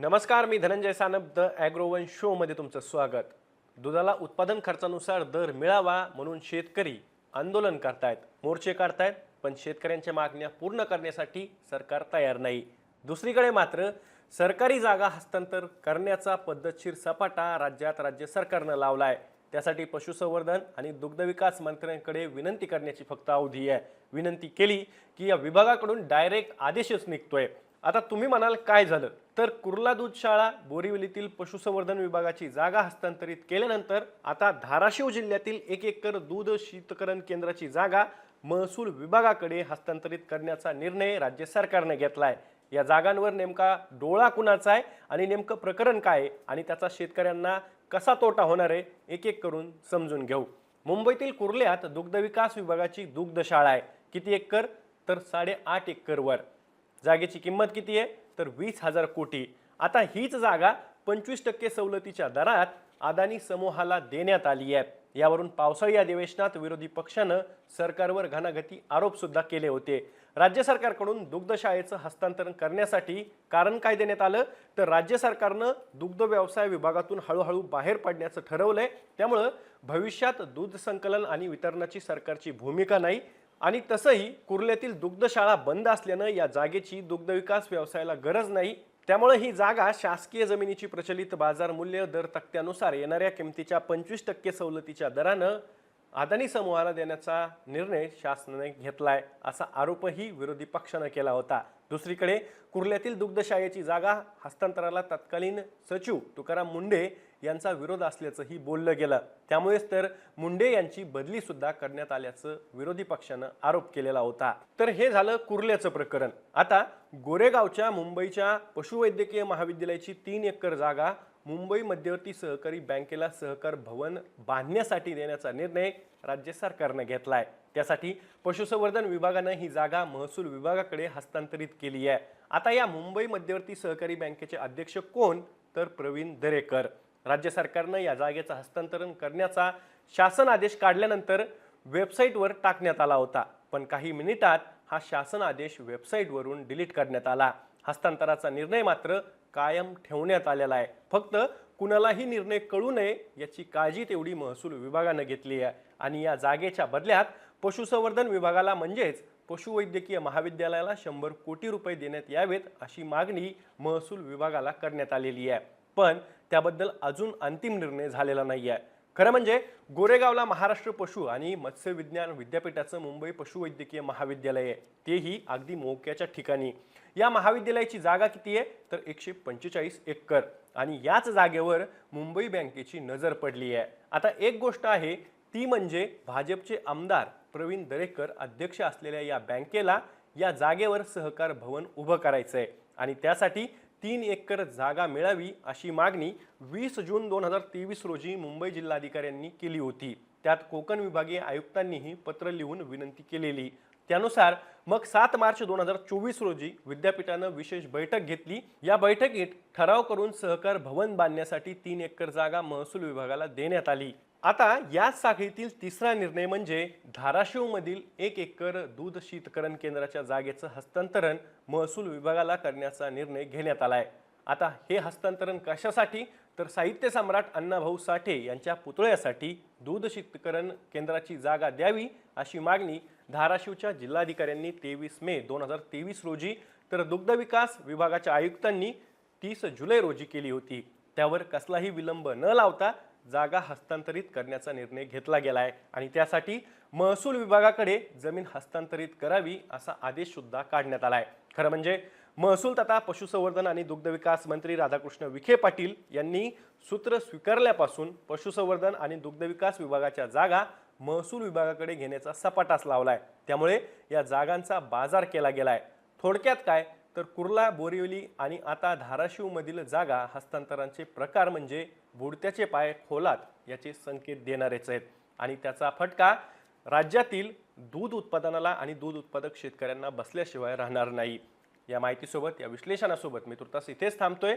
नमस्कार मी धनंजय सानप द ॲग्रोवन शोमध्ये तुमचं स्वागत. दुधाला उत्पादन खर्चानुसार दर मिळावा म्हणून शेतकरी आंदोलन करतायत मोर्चे काढतायत पण शेतकऱ्यांच्या मागण्या पूर्ण करण्यासाठी सरकार तयार नाही. दुसरीकडे मात्र सरकारी जागा हस्तांतर करण्याचा पद्धतशीर सपाटा राज्यात राज्य सरकारनं लावला आहे त्यासाठी पशुसंवर्धन आणि दुग्धविकास मंत्र्यांकडे विनंती करण्याची फक्त अवधी आहे. विनंती केली की या विभागाकडून डायरेक्ट आदेशच निघतोय. आता तुम्ही म्हणाल काय झालं? तर कुर्ला दूध शाळा बोरिवलीतील पशुसंवर्धन विभागाची जागा हस्तांतरित केल्यानंतर आता धाराशिव जिल्ह्यातील एक एकर दूध शीतकरण केंद्राची जागा महसूल विभागाकडे हस्तांतरित करण्याचा निर्णय राज्य सरकारने घेतला आहे या जागांवर नेमका डोळा कुणाचा आहे आणि नेमकं प्रकरण काय आहे आणि त्याचा शेतकऱ्यांना कसा तोटा होणार आहे एक एक करून समजून घेऊ. मुंबईतील कुर्ल्यात दुग्धविकास विभागाची दुग्धशाळा आहे. किती एकर? तर साडेआठ एकरवर. जागेची किंमत किती आहे? तर वीस हजार कोटी. आता हीच जागा पंचवीस टक्के सवलतीच्या दरात अदानी समूहाला देण्यात आली आहे. यावरून पावसाळी अधिवेशनात विरोधी पक्षानं सरकारवर घणाघाती आरोप सुद्धा केले होते. राज्य सरकारकडून दुग्धशाळेचं हस्तांतरण करण्यासाठी कारण काय देण्यात आलं? तर राज्य सरकारनं दुग्ध व्यवसाय विभागातून हळूहळू बाहेर पडण्याचं ठरवलंय. त्यामुळं भविष्यात दूध संकलन आणि वितरणाची सरकारची भूमिका नाही आणि तसंही कुर्ल्यातील दुग्धशाळा बंद असल्यानं या जागेची दुग्धविकास व्यवसायाला गरज नाही. त्यामुळे ही जागा शासकीय जमिनीची प्रचलित बाजार मूल्य दर तक्त्यानुसार येणाऱ्या किमतीच्या पंचवीस टक्के सवलतीच्या दरानं अदानी समूहाला देण्याचा निर्णय शासनाने घेतलाय असा आरोपही विरोधी पक्षानं केला होता. दुसरीकडे कुर्ल्यातील दुग्धशाळेची जागा हस्तांतराला तत्कालीन सचिव तुकाराम मुंडे यांचा विरोध असल्याचंही बोललं गेलं. त्यामुळेच तर मुंडे यांची बदली सुद्धा करण्यात आल्याचं विरोधी पक्षानं आरोप केलेला होता. तर हे झालं कुर्ल्याचं प्रकरण. आता गोरेगावच्या मुंबईच्या पशुवैद्यकीय महाविद्यालयाची तीन एकर जागा मुंबई मध्यवर्ती सहकारी बँकेला सहकार भवन बांधण्यासाठी देण्याचा निर्णय राज्य सरकारनं आहे त्यासाठी पशुसंवर्धन विभागानं ही जागा महसूल विभागाकडे हस्तांतरित केली आहे. आता या मुंबई मध्यवर्ती सहकारी बँकेचे अध्यक्ष कोण? तर प्रवीण दरेकर. राज्य सरकारनं या जागेचं हस्तांतरण करण्याचा शासन आदेश काढल्यानंतर वेबसाईटवर टाकण्यात आला होता. पण काही मिनिटात हा शासन आदेश वेबसाईटवरून डिलीट करण्यात आला. हस्तांतराचा निर्णय मात्र कायम ठेवण्यात आलेला आहे. फक्त कुणालाही निर्णय कळू नये याची काळजी तेवढी महसूल विभागानं घेतली आहे. आणि या जागेच्या बदल्यात पशुसंवर्धन विभागाला म्हणजेच पशुवैद्यकीय महाविद्यालयाला शंभर कोटी रुपये देण्यात यावेत अशी मागणी महसूल विभागाला करण्यात आलेली आहे. पण त्याबद्दल अजून अंतिम निर्णय झालेला नाही आहे खरं म्हणजे गोरेगावला महाराष्ट्र पशु आणि मत्स्य विज्ञान विद्यापीठाचं मुंबई पशुवैद्यकीय महाविद्यालय आहे. तेही अगदी मोक्याच्या ठिकाणी. या महाविद्यालयाची जागा किती आहे? तर एकशे पंचेचाळीस एकर. आणि याच जागेवर मुंबई बँकेची नजर पडली आहे. आता एक गोष्ट आहे ती म्हणजे भाजपचे आमदार प्रवीण दरेकर अध्यक्ष असलेल्या या बँकेला या जागेवर सहकार भवन उभं करायचं आहे आणि त्यासाठी तीन एकर जागा मिळावी अशी मागणी वीस जून दोन हजार तेवीस रोजी मुंबई जिल्हाधिकाऱ्यांनी केली होती. त्यात कोकण विभागीय आयुक्तांनीही पत्र लिहून विनंती केलेली. त्यानुसार मग सात मार्च दोन हजार चोवीस रोजी विद्यापीठानं विशेष बैठक घेतली. या बैठकीत ठराव करून सहकार भवन बांधण्यासाठी तीन एकर जागा महसूल विभागाला देण्यात आली. आता याच साखळीतील तिसरा निर्णय म्हणजे धाराशिवमधील एक एकर दूध शीतकरण केंद्राच्या जागेचं हस्तांतरण महसूल विभागाला करण्याचा निर्णय घेण्यात आला आहे आता हे हस्तांतरण कशासाठी? तर साहित्य सम्राट अण्णाभाऊ साठे यांच्या पुतळ्यासाठी दूध शीतकरण केंद्राची जागा द्यावी अशी मागणी धाराशिवच्या जिल्हाधिकाऱ्यांनी तेवीस मे दोन हजार तेवीस रोजी तर दुग्धविकास विभागाच्या आयुक्तांनी तीस जुलै रोजी केली होती. त्यावर कसलाही विलंब न लावता जागा हस्तांतरित करण्याचा निर्णय घेतला गेला आहे आणि त्यासाठी महसूल विभागाकडे जमीन हस्तांतरित करावी असा आदेश सुद्धा काढण्यात आला आहे खरं म्हणजे महसूल तथा पशुसंवर्धन आणि दुग्धविकास मंत्री राधाकृष्ण विखे पाटील यांनी सूत्र स्वीकारल्यापासून पशुसंवर्धन आणि दुग्धविकास विभागाच्या जागा महसूल विभागाकडे घेण्याचा सपाटाच लावला आहे त्यामुळे या जागांचा बाजार केला गेला आहे थोडक्यात काय? तर कुर्ला बोरिवली आणि आता धाराशिवमधील जागा हस्तांतरांचे प्रकार म्हणजे बुडत्याचे पाय खोलात याचे संकेत देणारेच आहेत. आणि त्याचा फटका राज्यातील दूध उत्पादनाला आणि दूध उत्पादक शेतकऱ्यांना बसल्याशिवाय राहणार नाही. या माहितीसोबत या विश्लेषणासोबत मी तुर्तास इथेच थांबतोय.